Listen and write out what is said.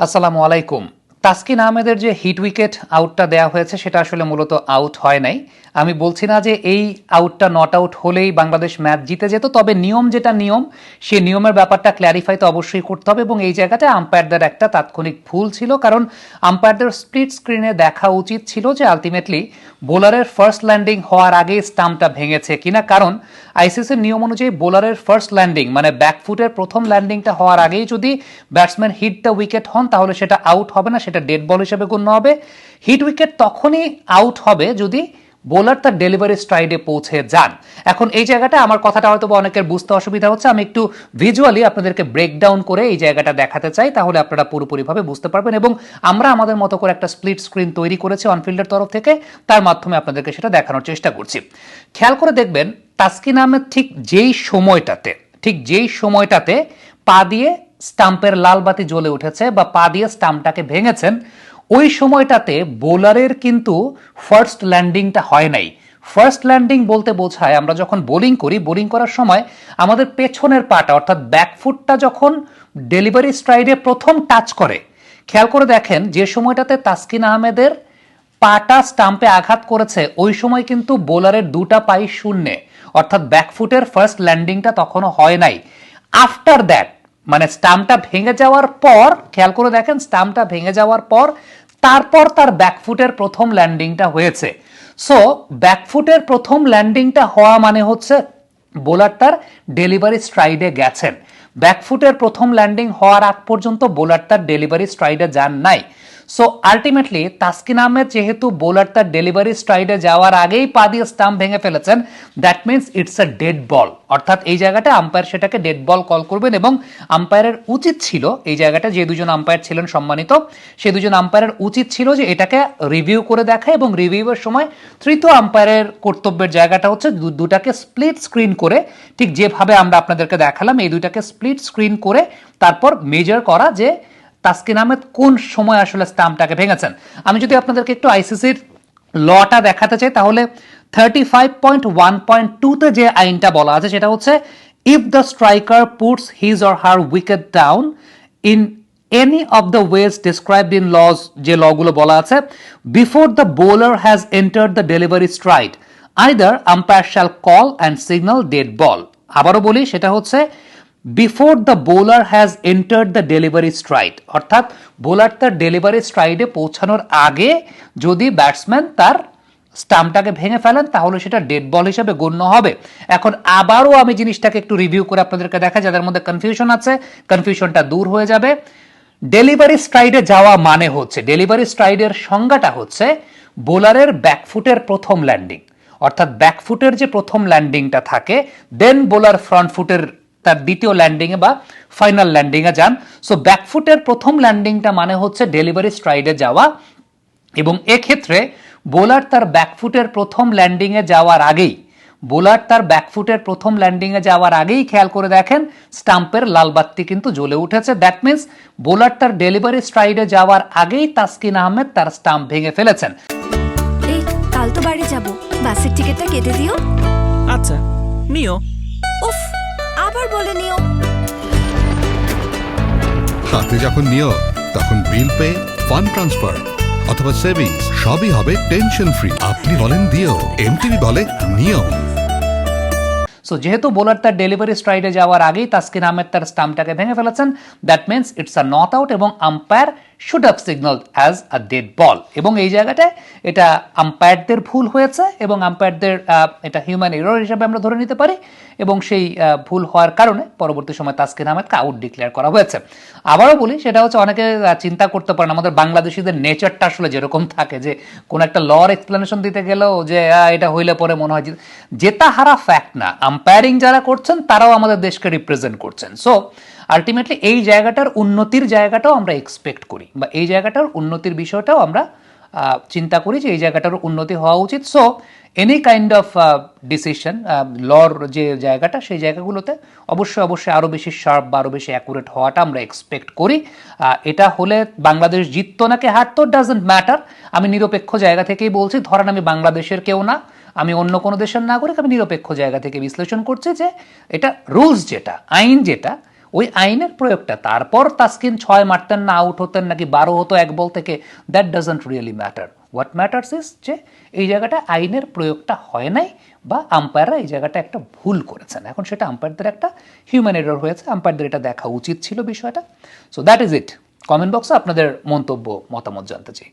আসসালামু আলাইকুম তাসকিন আহমেদের যে হিট উইকেট আউটটা দেওয়া হয়েছে, সেটা আসলে মূলত আউট হয় নাই। আমি বলছি না যে এই আউটটা নট আউট হলেই বাংলাদেশ ম্যাচ জিতে যেত, তবে নিয়ম যেটা নিয়ম, সেই নিয়মের ব্যাপারটা ক্ল্যারিফাই তো অবশ্যই করতে হবে এবং এই জায়গাটা আম্পায়ারদের একটা তাৎক্ষণিক ভুল ছিল, কারণ আম্পায়ারদের স্প্লিট স্ক্রিনে দেখা উচিত ছিল যে আলটিমেটলি বোলারের ফার্স্ট ল্যান্ডিং হওয়ার আগে স্টাম্পটা ভেঙেছে কিনা, কারণ আইসিসির নিয়ম অনুযায়ী বোলারের ফার্স্ট ল্যান্ডিং মানে ব্যাকফুটের প্রথম ল্যান্ডিংটা হওয়ার আগেই যদি ব্যাটসম্যান হিট দ্য উইকেট হন, তাহলে সেটা আউট হবে না সেটা ডেড বল হিসেবে গণ্য হবে। হিট উইকেট তখনই আউট হবে যদি বোলার তার ডেলিভারি স্ট্রাইডে পৌঁছে যান। এখন এই জায়গাটা আমার কথাটা হয়তো অনেকের বুঝতে অসুবিধা হচ্ছে। আমি একটু ভিজুয়ালি আপনাদেরকে ব্রেকডাউন করে এই জায়গাটা দেখাতে চাই, তাহলে আপনারা পুরোপুরিভাবে বুঝতে পারবেন এবং আমরা আমাদের মতো করে একটা স্প্লিট স্ক্রিন তৈরি করেছি অনফিল্ডের তরফ থেকে, তার মাধ্যমে আপনাদেরকে সেটা দেখানোর চেষ্টা করছি। খেয়াল করে দেখবেন, তাসকিন আহমেদ ঠিক যেই সময়টাতে, ঠিক যেই সময়টাতে পা দিয়ে স্টাম্পের লাল বাতি জ্বলে উঠেছে বা পা দিয়ে স্টাম্পটাকে ভেঙেছেন, ওই সময়টাতে বোলারের কিন্তু ফার্স্ট ল্যান্ডিংটা হয় নাই। ফার্স্ট ল্যান্ডিং বলতে বোঝায়, আমরা যখন বোলিং করি, বোলিং করার সময় আমাদের পেছনের পাটা, অর্থাৎ ব্যাকফুটটা যখন ডেলিভারি স্ট্রাইডে প্রথম টাচ করে, খেয়াল করে দেখেন, যে সময়টাতে তাসকিন আহমেদের পাটা স্টাম্পে আঘাত করেছে, ওই সময় কিন্তু বোলারের দুটা পাই শূন্যে, অর্থাৎ ব্যাকফুটের ফার্স্ট ল্যান্ডিংটা তখনও হয় নাই। আফটার দ্যাট মানে স্টাম্পটা ভেঙে যাওয়ার পর, খেয়াল করে দেখেন স্টাম্পটা ভেঙে যাওয়ার পর, তারপর তার ব্যাকফুটের প্রথম ল্যান্ডিংটা হয়েছে। সো ব্যাকফুটের প্রথম ল্যান্ডিংটা হওয়া মানে হচ্ছে বোলার তার ডেলিভারি স্ট্রাইডে গেছেন। ব্যাকফুটের প্রথম ল্যান্ডিং হওয়ার আগ পর্যন্ত বোলার তার ডেলিভারি স্ট্রাইডে যান নাই। সো আলটিমেটলি তাসকিন আহমেদ যেহেতু বোলার তার ডেলিভারি স্ট্রাইডে যাওয়ার আগেই পা দিয়ে স্টাম্প ভেঙে ফেলেছেন that means it's a dead ball অর্থাৎ এই জায়গাটা আম্পায়ার সেটাকে ডেড বল কল করবেন এবং আম্পায়ারের উচিত ছিল, এই জায়গাটা যে দুজন আম্পায়ার ছিলেন সম্মানিত, সে দুজন আম্পায়ারের উচিত ছিল যে এটাকে রিভিউ করে দেখা এবং রিভিউয়ের সময় তৃতীয় আম্পায়ারের কর্তব্যের জায়গাটা হচ্ছে দুটাকে স্প্লিট স্ক্রিন করে, ঠিক যেভাবে আমরা আপনাদেরকে দেখালাম, এই দুইটাকে স্প্লিট স্ক্রিন করে তারপর মেজার করা যে তাসকিন আহমেদ কোন সময় আসলে স্টাম্পটাকে ভেঙেছেন? আমি যদি আপনাদেরকে একটু আইসিসির লটা দেখাতে চাই, তাহলে thirty five point one point টুতে যে আইনটা বলা আছে, সেটা হচ্ছে if the striker puts his or her wicket down in any of the ways described in laws যে লগুলো বলা আছে before the bowler has enter the delivery stride either umpire shall call and signal dead ball আবারও বলি, সেটা হচ্ছে before the bowler has entered the delivery stride অর্থাৎ bowler তার ডেলিভারি স্ট্রাইডে পৌঁছানোর আগে যদি ব্যাটসম্যান তার স্টাম্পটাকে ভেঙে ফেলেন, তাহলে সেটা ডেড বল হিসেবে গণ্য হবে। এখন আবারও আমি জিনিসটাকে একটু রিভিউ করে আপনাদেরকে দেখা যাদের মধ্যে কনফিউশন আছে কনফিউশনটা দূর হয়ে যাবে। ডেলিভারি স্ট্রাইডে যাওয়া মানে হচ্ছে ডেলিভারি স্ট্রাইডের সংজ্ঞাটা হচ্ছে বোলারের ব্যাকফুটের প্রথম ল্যান্ডিং অর্থাৎ ব্যাকফুটের যে প্রথম ল্যান্ডিংটা থাকে দেন বোলার ফ্রন্ট ফুটের তার দ্বিতীয় ল্যান্ডিংয়ে বা ফাইনাল ল্যান্ডিংয়ে যান। সো ব্যাকফুটের প্রথম ল্যান্ডিংটা মানে হচ্ছে ডেলিভারি স্ট্রাইডে যাওয়া এবং এক্ষেত্রে বোলার তার ব্যাকফুটের প্রথম ল্যান্ডিংয়ে যাওয়ার আগেই বোলার তার ব্যাকফুটের প্রথম ল্যান্ডিংয়ে যাওয়ার আগেই খেয়াল করে দেখেন স্টাম্পের লাল বাত্তি কিন্তু জ্বলে উঠেছে। দ্যাট মিন্স বোলার তার ডেলিভারি স্ট্রাইডে যাওয়ার আগেই তাসকিন আহমেদ তার স্টাম্প ভেঙে ফেলেছেন। এই কাল তো বাড়ি যাব। বাসের টিকিটটা কেটে দিও। আচ্ছা নিও। আবার বলে নিও। হাতে যখন নিও তখন বিল পে ফান্ড ট্রান্সফার অথবা সেভিংস সবই হবে টেনশন ফ্রি আপনি বলেন দিও এমটিভি বলে নিও। সো যেহেতু বোলার তার ডেলিভারি স্ট্রাইডে যাওয়ার আগেই তাসকিন আহমেদ তার স্টাম্পটাকে ভেঙে ফেলেছেন that means it's a not out এবং umpire should have signal as a dead ball এবং এই জায়গাটায় এটা আম্পায়ারদের ভুল হয়েছে এবং আম্পায়ারদের এটা হিউম্যান এরর হিসাবে আমরা ধরে নিতে পারি এবং সেই ভুল হওয়ার কারণে পরবর্তী সময় তাসকিন আহমেদকে আউট ডিক্লেয়ার করা হয়েছে। আবারও বলি, সেটা হচ্ছে অনেকে চিন্তা করতে পারেন, আমাদের বাংলাদেশিদের নেচারটা আসলে যেরকম থাকে যে কোন একটা লর এক্সপ্লেনেশন দিতে গেলেও যে এটা হইলে পরে মনে হয় জেতা হারা ফ্যাক্ট না। আম্পায়ারিং যারা করছেন, তারাও আমাদের দেশকে রিপ্রেজেন্ট করছেন। সো আলটিমেটলি এই জায়গাটার উন্নতির জায়গাটাও আমরা এক্সপেক্ট করি বা এই জায়গাটার উন্নতির বিষয়টাও আমরা চিন্তা করি যে এই জায়গাটার উন্নতি হওয়া উচিত। So any kind of decision লর যে জায়গাটা, সেই জায়গাগুলোতে অবশ্যই অবশ্যই আরও বেশি শার্প বা আরও বেশি অ্যাকুরেট হওয়াটা আমরা এক্সপেক্ট করি। এটা হলে বাংলাদেশ জিততো নাকি হারতো ডাজেন্ট ম্যাটার আমি নিরপেক্ষ জায়গা থেকেই বলছি, ধরেন আমি বাংলাদেশের কেউ না, আমি অন্য কোনো দেশের নাগরিক, আমি নিরপেক্ষ জায়গা থেকে বিশ্লেষণ করছি যে এটা রুলস যেটা, আইন যেটা ওই আইনের প্রয়োগটা। তারপর তাসকিন ছয় মারতেন না আউট হতেন নাকি বারো হতো এক বল থেকে that doesn't really matter what matters is যে এই জায়গাটা আইনের প্রয়োগটা হয় নাই বা আম্পায়াররা এই জায়গাটা একটা ভুল করেছেন। এখন সেটা আম্পায়ারদের একটা হিউম্যান এরর হয়েছে। আম্পায়ারদের এটা দেখা উচিত ছিল বিষয়টা। So that is it comment বক্সে আপনাদের মন্তব্য, মতামত জানতে চাই।